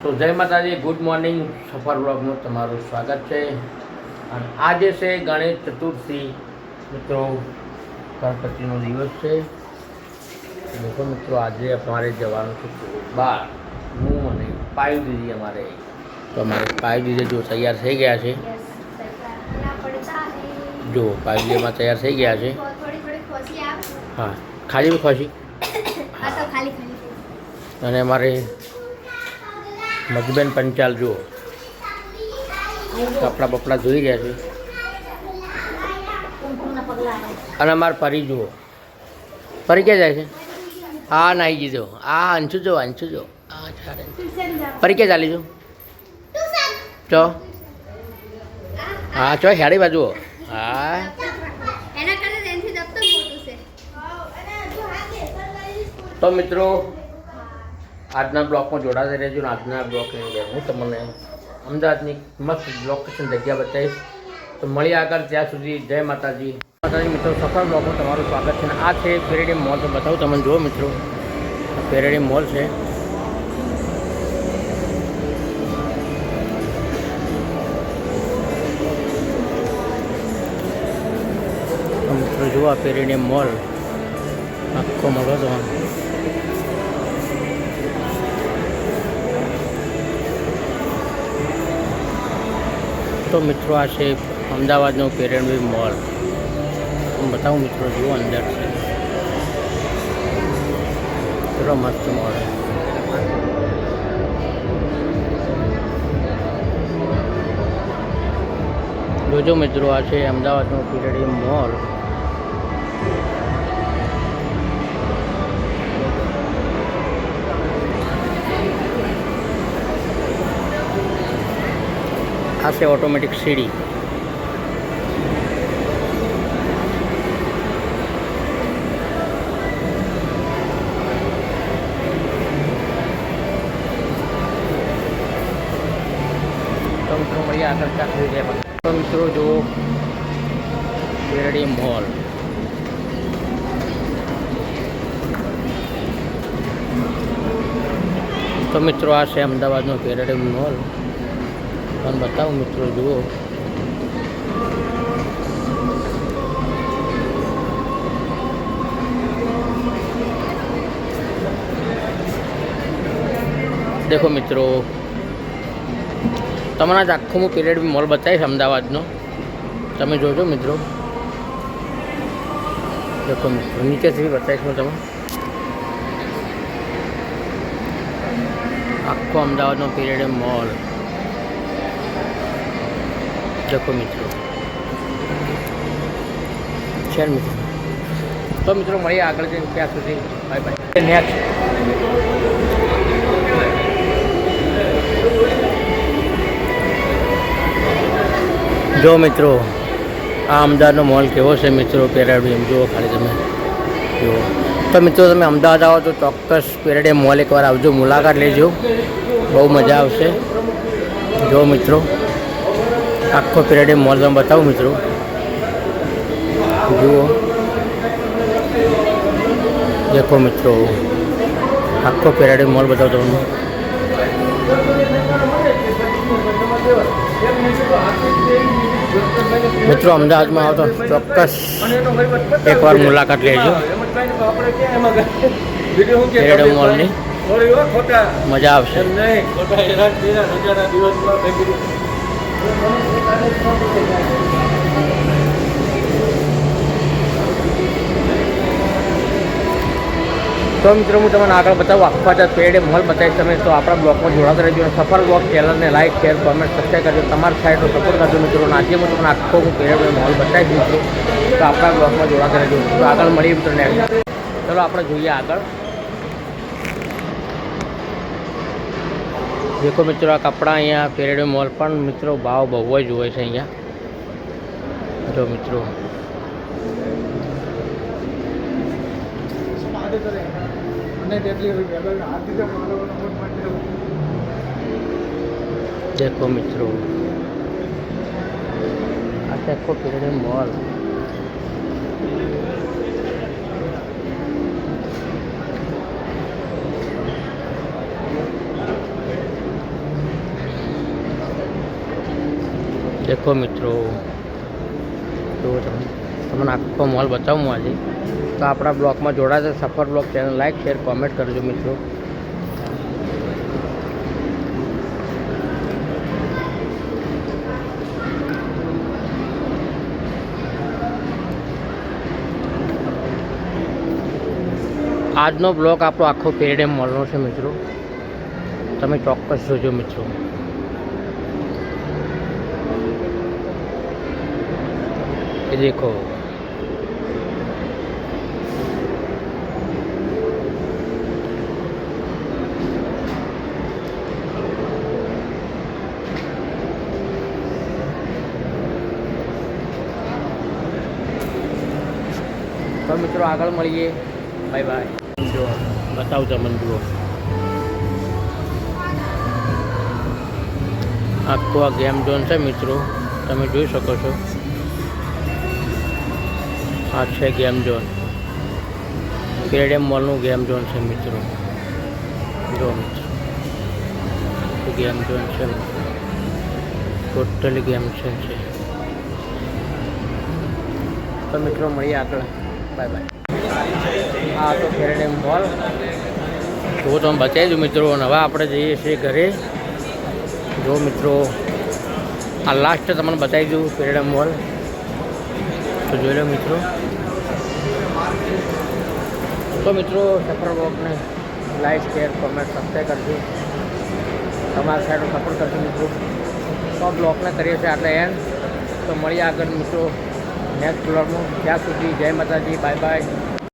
તો જય માતાજી ગુડ મોર્નિંગ. સફર બ્લોગનું તમારું સ્વાગત છે. અને આજે છે ગણેશ ચતુર્થી. મિત્રો ગણપતિનો દિવસ છે. લોકો મિત્રો આજે અમારે જવાનું છે બાર હું અને પાયુ દીદી અમારે. તો અમારે પાયુ દીદી જો તૈયાર થઈ ગયા છે. જો પાયુ દીદી એમાં તૈયાર થઈ ગયા છે. હા ખાલી ખુશી? અને અમારે મધુબેન પંચાલ જુઓ. કપડાં બપડા ધોઈ રહ્યા છે. અને અમારે ફરી જુઓ. ફરી ક્યાં જાય છે? હા નાહી દીધો. આ અંશુ જો અંશુ જો ફરી ક્યાં ચાલી જો ચો. હા ચો હેડી બાજુ હા. તો મિત્રો આજના બ્લોકમાં જોડાતા રહેજો આજના બ્લોકની અંદર હું તમને અમદાવાદની મસ્ત લોકેશન જગ્યા બતાવીશ. તો મળી આગળ ત્યાં સુધી જય માતાજી. માતાજી મિત્રો, સફળ બ્લોકમાં તમારું સ્વાગત છે આ છે પેરેડી મોલ. તો બતાવું તમને, જુઓ મિત્રો, પેરેડી મોલ છે. મિત્રો, જુઓ પેરેડી મોલ. આખો મળો તો તો મિત્રો આ છે અમદાવાદનો પેરેન્ટવી મોલ. હું બતાવું મિત્રો, જુઓ અંદર છે. કેટલો મસ્ત મોલ. જોજો મિત્રો, આ છે અમદાવાદનો પીરિયડ મોલ. આ છે ઓટોમેટિક સીડી. તો મિત્રો જુઓ પેરડી મોલ. તો મિત્રો આ છે અમદાવાદનો પેરેડિયમ મોલ. તમને બતાવું મિત્રો, જુઓ. દેખો મિત્રો, તમારા જ આખું હું પીરિયડ મોલ બતાવીશ અમદાવાદનો. તમે જોજો મિત્રો. દેખો મિત્રો, નીચેથી બતાવીશ હું તમે આખો અમદાવાદનો પીરિયડ મોલ દેખો મિત્રો. છે મિત્રો. તો મિત્રો મળીએ આગળ જઈને ત્યાં સુધી. બાય બાય નેક્સ્ટ જો મિત્રો, આ અમદાવાદનો મોલ કેવો છે મિત્રો પેરાડિયમ જુઓ ખાલી તમે. જુઓ. તો મિત્રો, તમે અમદાવાદ આવો તો ચોક્કસ પેરાડિયમ મોલ એકવાર આવજો, મુલાકાત લેજો. બહુ મજા આવશે. જો મિત્રો. આખો પેરાડિયમ મોલ તમે બતાવું મિત્રો. જુઓ. દેખો મિત્રો. આખો પેરાડિયમ મોલ બતાવો તમને. મિત્રો, અમદાવાદમાં આવો તો ચોક્કસ એકવાર મુલાકાત લેજો. પેરેડ મોલની મજા આવશે. તો મિત્રો, હું તમને આગળ બતાવું, આખા જ પેડે મોલ બતાવીશ તમે તો આપણા બ્લોગમાં જોડાતા રહેજો. સફળ બ્લોગ ચેનલને લાઈક શેર કોમેન્ટ સબસ્ક્રાઈબ કરજો. તમારા સાઈડનો સપોર્ટ કરજો મિત્રો. આજે હું તમને આખો હું પેડ મોલ બતાવીશ, મિત્રો. તો આપણા બ્લોગમાં જોડાતા રહેજો. તો આગળ મળીએ મિત્રો ચલો, આપણે જોઈએ આગળ. દેખો મિત્રો આ કપડાં અહીંયા પેરેડ મોલ પણ મિત્રો ભાવ બહુ જ હોય છે અહીંયા જો મિત્રો દેખો મિત્રો આ છે આખો પેરેડ મોલ દેખો મિત્રો. જો તમે તમને આખો મોલ બતાવું હું આજે. તો આપણા બ્લોગમાં જોડાશે Safar blog channel like share comment કરજો મિત્રો. આજનો બ્લોગ આપણો આખો પેરેડેમ મોલનો છે મિત્રો. તમે ચોક્કસ જોજો મિત્રો. ये देखो તો મિત્રો આગળ મળીએ બાય બાય જો બતાવું તમને જુઓ આખું આ ગેમ ઝોન છે મિત્રો તમે જોઈ શકો છો આ છે ગેમ ઝોન. પેરેડિયમ મોલનું ગેમ ઝોન છે મિત્રો. જો મિત્રો. ગેમ ઝોન છે? ટોટલી ગેમ ઝોન છે. તો મિત્રો મળીએ આગળ. Bye bye. હા તો ફેરડેમ મોલ. જો તમે દઉં મિત્રો હવે આપણે જઈએ છીએ ઘરે. જો મિત્રો, આ લાસ્ટ તમને બતાવી દઉં ફેરડેમ મોલ. તો જોઈ લો મિત્રો. તો મિત્રો સફર બ્લોગને લાઈક શેર કોમેન્ટ સબસ્ક્રાઈબ કરજો. તમારા સાઈડનો સપોર્ટ કરજો મિત્રો. તો બ્લોગને કરીએ છીએ આટલે એન્ડ તો મળીએ આગળ મિત્રો નેક્સ્ટ બ્લોગમાં ત્યાં સુધી જય માતાજી બાય બાય